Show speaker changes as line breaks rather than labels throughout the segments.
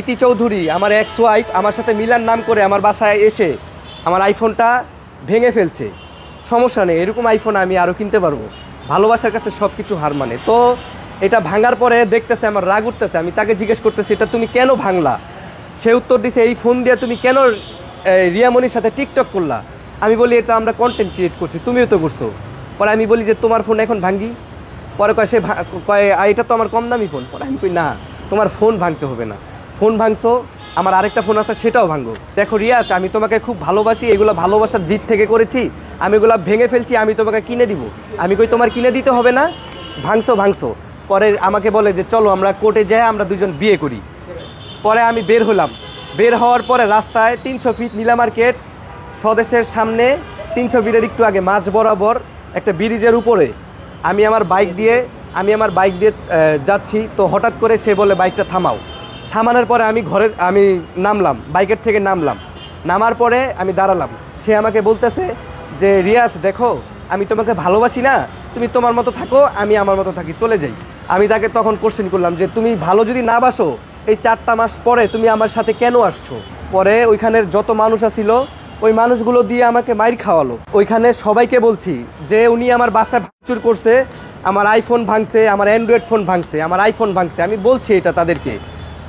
ইতি চৌধুরী আমার ex wife আমার সাথে মিলার নাম করে আমার বাসায় এসে আমার আইফোনটা ভেঙে ফেলছে। সমস্যা নেই এরকম আইফোন আমি আরও কিনতে পারব। ভালোবাসার কাছে সব কিছু হার মানে। তো এটা ভাঙার পরে দেখতেছে আমার রাগ উঠতেছে। আমি তাকে জিজ্ঞেস করতেছি এটা তুমি কেন ভাঙলা? সে উত্তর দিছে এই ফোন দিয়ে তুমি কেন এই, রিয়ামণির সাথে টিকটক করলা? আমি বলি এটা আমরা কন্টেন্ট ক্রিয়েট করছি তুমিও তো করছ। পরে আমি বলি যে তোমার ফোন এখন ভাঙ্গি? পরে কয় সে কয় এটা তো আমার কম দামি ফোন পরে আমি কই না তোমার ফোন ভাঙতে হবে না। ফোন ভাঙছো, আমার আরেকটা ফোন আছে, সেটাও ভাঙবো। দেখো, রিয়াজ, আমি তোমাকে খুব ভালোবাসি, এগুলো ভালোবাসার জিত থেকে করেছি, আমি এগুলো ভেঙে ফেলছি, আমি তোমাকে কিনে দিব। আমি কই তোমার কিনে দিতে হবে না? ভাঙছো ভাঙছো। পরে আমাকে বলে যে, চলো, আমরা কোর্টে যাই, আমরা দুজন বিয়ে করি। পরে আমি বের হলাম। বের হওয়ার পরে রাস্তায় তিনশো ফিট নীলা মার্কেট, স্বদেশের সামনে তিনশো ফিটের একটু আগে, মাঝ বরাবর একটা ব্রিজের উপরে। আমি আমার বাইক দিয়ে, আমি আমার বাইক দিয়ে যাচ্ছি, তো হঠাৎ করে সে বলে, বাইকটা থামাও। থামানোর পরে আমি ঘরে আমি নামলাম, বাইকের থেকে নামলাম। নামার পরে আমি দাঁড়ালাম। সে আমাকে বলতেছে যে, রিয়াজ, দেখো, আমি তোমাকে ভালোবাসি না, তুমি তোমার মতো থাকো, আমি আমার মতো থাকি, চলে যাই। আমি তাকে তখন কোশ্চেন করলাম যে, তুমি ভালো যদি না বাসো, এই চারটা মাস পরে তুমি আমার সাথে কেন আসছো? পরে ওইখানের যত মানুষ আছিল, ওই মানুষগুলো দিয়ে আমাকে মাইর খাওয়ালো। ওইখানে সবাইকে বলছি যে, উনি আমার বাসায় ভাঙচুর করছে, আমার আইফোন ভাঙছে, আমার অ্যান্ড্রয়েড ফোন ভাঙছে, আমার আইফোন ভাঙছে। আমি বলছি এটা তাদেরকে।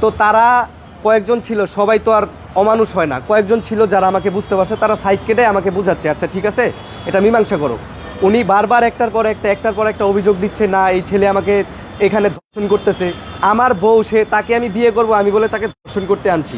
তো তারা কয়েকজন ছিল, সবাই তো আর অমানুষ হয় না। কয়েকজন ছিল যারা আমাকে বুঝতে পারছে, তারা সাইড কেটে আমাকে বুঝাচ্ছে আচ্ছা ঠিক আছে, এটা মীমাংসা করো। উনি বারবার একটার পর একটা, একটার পর একটা অভিযোগ দিচ্ছে, না, এই ছেলে আমাকে এখানে ধর্ষণ করতেছে। আমার বউ, সে তাকে আমি বিয়ে করব, আমি বলে তাকে ধর্ষণ করতে আনছি।